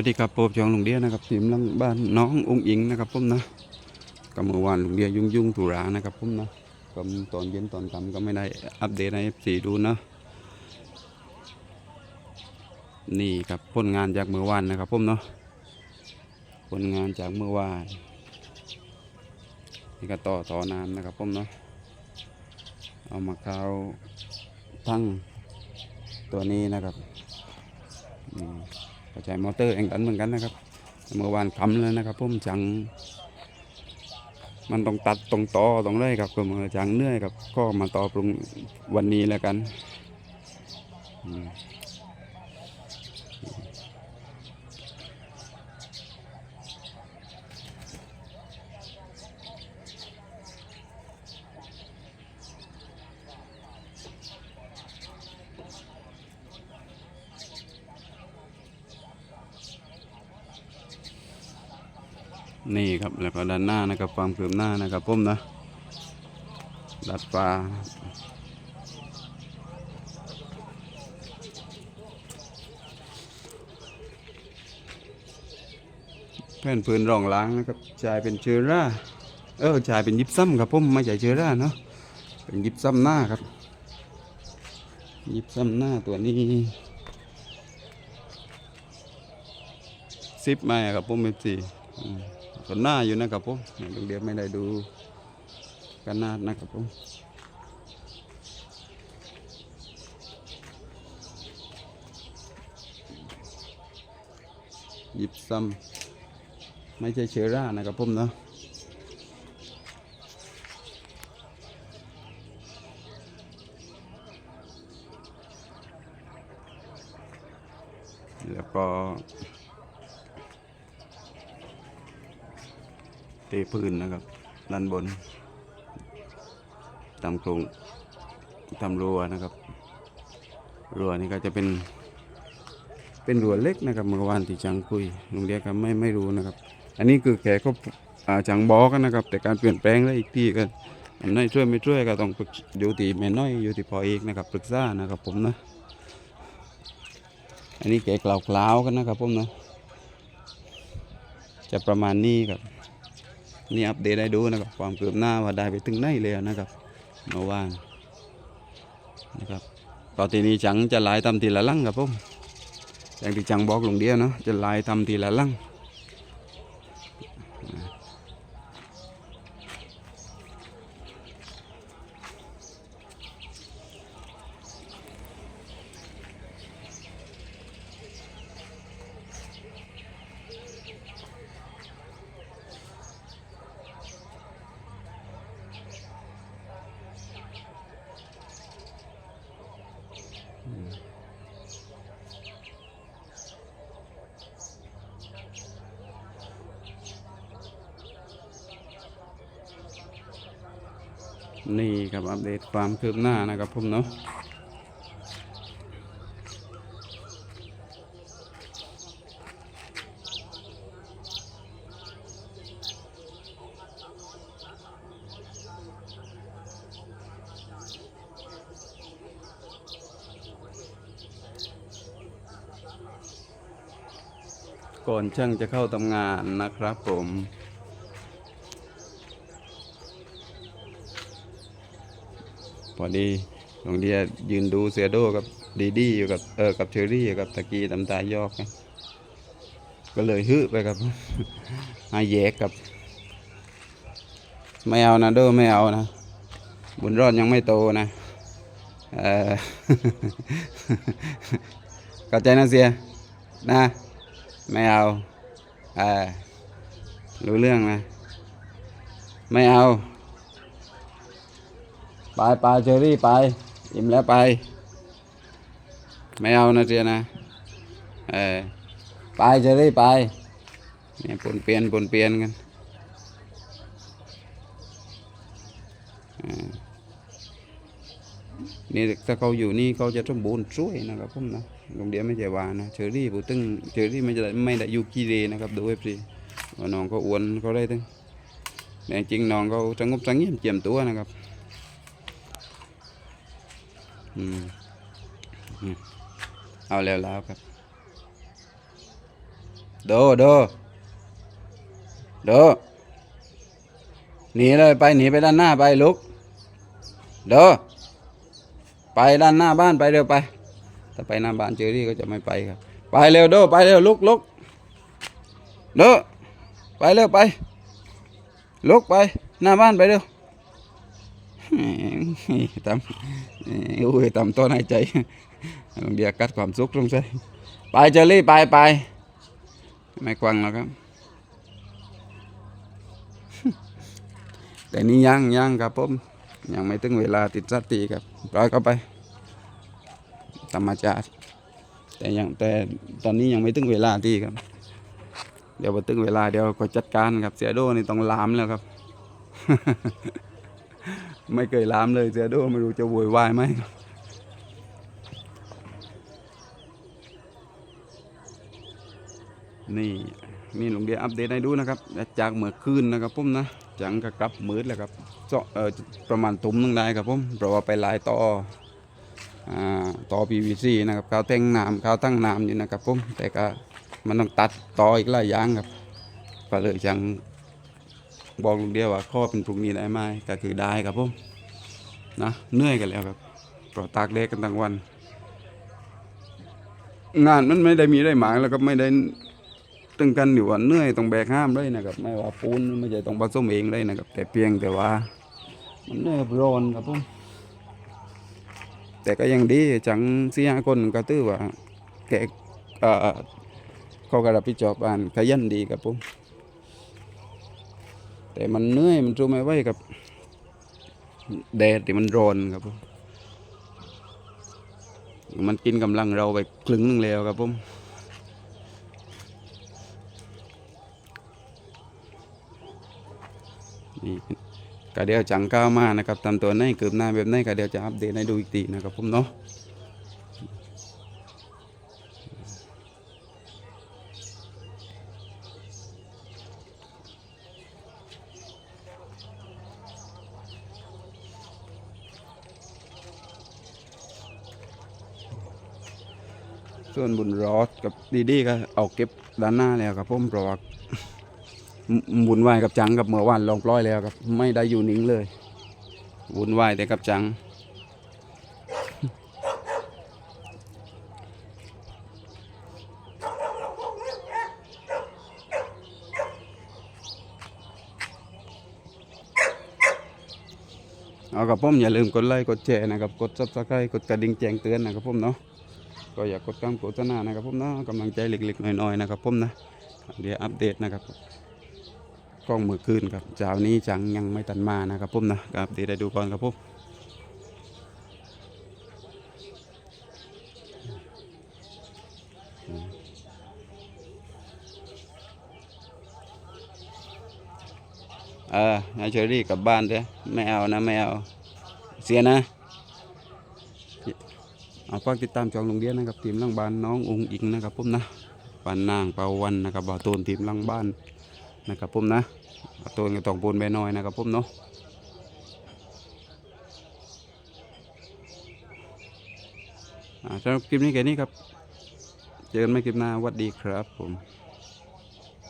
วัสดีครับผมจองลุงเดียนะครับทีมลังบ้านน้องอุ้งอิงนะครับผมนะก็เมื่อวานลุงเดียยุ่งยุ่งๆธุระนะครับผมนะก็ตอนเย็นตอนค่ำก็ไม่ได้อัปเดตให้สีดูนะนี่ครับผลงานจากเมื่อวานนะครับผมเนาะผลงานจากเมื่อวานนี่ก็ต่อต่อน้ำนะครับผมเนาะเอามาเข้าทั้งตัวนี้นะครับนี่ ก็ใช้มอเตอร์แองกันเหมือนกันนะครับเมื่อวานคำแล้วนะครับผมจัง มันต้องตัดตรงต่อตรงเลยครับก็มื่อจังเหนื่อยครับก็มาต่อปรุงวันนี้แล้วกัน นี่ครับแล้วก็ด้านหน้านะครับความคืบหน้านะครับผมนะดัดฟ้าแผ่นพื้นรองล้างนะครับชายเป็นเชื้อราเออชายเป็นยิบซ้ำครับผมไม่ใช่เชื้อราเนาะเป็นยิบซ้ำหน้าครับ ยิบซ้ำหน้าตัวนี้ซิปมาครับผมเป็นสี่ ส่วนหน้าอยู่นะครับผมเนี่ยลุงเดียวไม่ได้ดูกันนาดนะครับผมหยิบซ้ำไม่ใช่เชื้อรานะครับผมเนาะแล้วก็ เทพื้นนะครับ ด้านบนตามโครงตามรั้วนะครับรั้วนี่ก็จะเป็น เป็นรั้วเล็กนะครับเมื่อวานที่จังคุยลุงเดียก็ไม่ไม่รู้นะครับ อันนี้คือแกก็อ่าจังบอกกันนะครับ แต่การเปลี่ยนแปลงแล้อีกที่ก็อันน้อยช่วยไม่ช่วยก็ต้องปรึกอยู่ที่แม่น้อยอยู่ที่พอเอกนะครับปรึกษานะครับผมนะ อันนี้แกกล่าวๆกันนะครับผมนะ จะประมาณนี้ครับ นี่อัปเดตให้ดูนะครับ ความคืบหน้าว่าได้ไปถึงไหนแล้วนะครับเมื่อวานนะครับตอนนี้จังจะไล่ทำทีละลังครับผมอย่างที่จังบอกลงเดียวเนาะจะไล่ทำทีละลัง นี่ครับอัปเดตความคืบหน้านะครับผมเนาะก่อนช่างจะเข้าทำงานนะครับผม พอดีหลวงเดียยืนดูเสือโดกับดีดีอยู่กับเออกับเชอรี่กับตะกี้ตำตายอกก็เลยฮึไปครับหาแยกกับ ไม่เอานะโดไม่เอานะ บุญรอดยังไม่โตนะเออเข้าใจนะเสียนะไม่เอาเออรู้เรื่องนะ ไม่เอา ไปไปเชอรี่ไปอิ่มแล้วไป ไม่เอานะเจียนะ เออไปเชอรี่ไปเนี่ยปนเปลี่ยนปนเปลี่ยนกันนี่ถ้าเขาอยู่นี่เขาจะสมบูรณ์ช่วยนะครับผมนะโรงเรียนไม่ใช่ว่านะเชอรี่ผู้ตึงเชอรี่ไม่ได้ไม่ได้อยู่กีเรนะครับดูเอฟซีน้องก็อ้วนเขาได้ตึงแต่จริงน้องเขาสงบสงเงียมเจียมตัวนะครับ อืมเอาแล้วแล้วครับ โดโดโดหนีเลยไปหนีไปด้านหน้าไปลุกโดไปด้านหน้าบ้านไปเร็วไป ถ้าไปหน้าบ้านเจอรี่ก็จะไม่ไปครับ ไปเร็วโดไปเร็วลุกลุกโดไปเร็วไป ลุกไป หน้าบ้านไปเร็วตำ อุ้ยตำต้นหายใจเบียกัดความสุขลงใส่ไปเจอรี่ไปไปไม่กวังแล้วครับ แต่นี่ยังยังครับผมยังไม่ถึงเวลาติดสติครับปล่อยเข้าไปธรรมชาติแต่ยังแต่ตอนนี้ยังไม่ถึงเวลาที่ครับ เดี๋ยวพอถึงเวลาเดี๋ยวก็จัดการครับเสียโดนี่ต้องลามแล้วครับ ไม่เคยลามเลยเสียโดไม่รู้จะโวยวายไหมนี่นี่ลุงเดียอัปเดตให้ดูนะครับจากเมื่อคืนนะครับผมนะจังก็กลับมืดแล้วครับเออประมาณตุ้มนึงได้ครับผมเพราะว่าไปหลายต่ออ่าต่อ PVC นะครับเขาแต่งน้ำเขาตั้งน้ำอยู่นะครับผมแต่ก็มันต้องตัดต่ออีกหลายอย่างครับก็เลยจัง บอกลุงเดียวว่าข้อเป็นพรุ่งนี้ได้ไหมก็คือได้ครับผมนะเหนื่อยกันแล้วครับเพราะตากแดดกันทั้งวัน งานมันไม่ได้มีได้หมายแล้วก็ไม่ได้ตึงกันอยู่ว่าเหนื่อยต้องแบกห้ามเลยนะครับ ไม่ว่าปูนไม่ใช่ต้องผสมเองเลยนะครับ แต่เพียงแต่ว่า มันเหนื่อยกับร้อนครับผมแต่ก็ยังดีจังสี่ห้าคนก็ตื้อว่าแกเอ่อเขาก็รับผิดชอบบ้านขยันดีครับผม แต่มันเหนื่อยมันรู้ไม่ไหวกับแดดที่มันร้อนครับผมมันกินกำลังเราไปครึ่งหนึงแล้วครับผมนี่ก็เดียวจังก้าวมานะครับทำตัวในเกือบหน้าแบบไหนก็เดียวจะอัปเดตให้ดูอีกทีนะครับผมเนาะ ส่วนบุญรอดกับดีดีก็เอาเก็บด้านหน้าแล้วครับผมเพราะว่าวุ่นวกับจังกับเมื่อวานลองปล่อยแล้วครับ ไม่ได้อยู่นิ่งเลยวุ่นวแต่กับจังเอากับผมอย่าลืมกดไลค์กดแชร์นะครับ กดซับสไครต์กดกระดิ่งแจ้งเตือนนะครับผมเนาะ ก็อยากกดกำโฆษณานะครับผมนะกำลังใจเล็กๆน้อยๆนะครับผมนะเดี๋ยวอัปเดตนะครับกล้องมือคืนครับเจ้านี้จังยังไม่ตันมานะครับผมนะครับเดี๋ยวได้ดูก่อนครับผมเออนายเชอรี่กลับบ้านเด้อไม่เอานะไม่เอา เสียนะ ฝากติดตามจองโรงเรียนนะครับทีมล่างบ้านน้ององค์อิงนะครับผมนะปานนางเปาวันนะครับบ่าวตูนทีมล่างบ้านนะครับผมนะตัวเงินตองปูนแม่น้อยนะครับผมเนาะอ่าสำหรับคลิปนี้แค่นี้ครับ เจอกันใหม่คลิปหน้าสวัสดีครับผม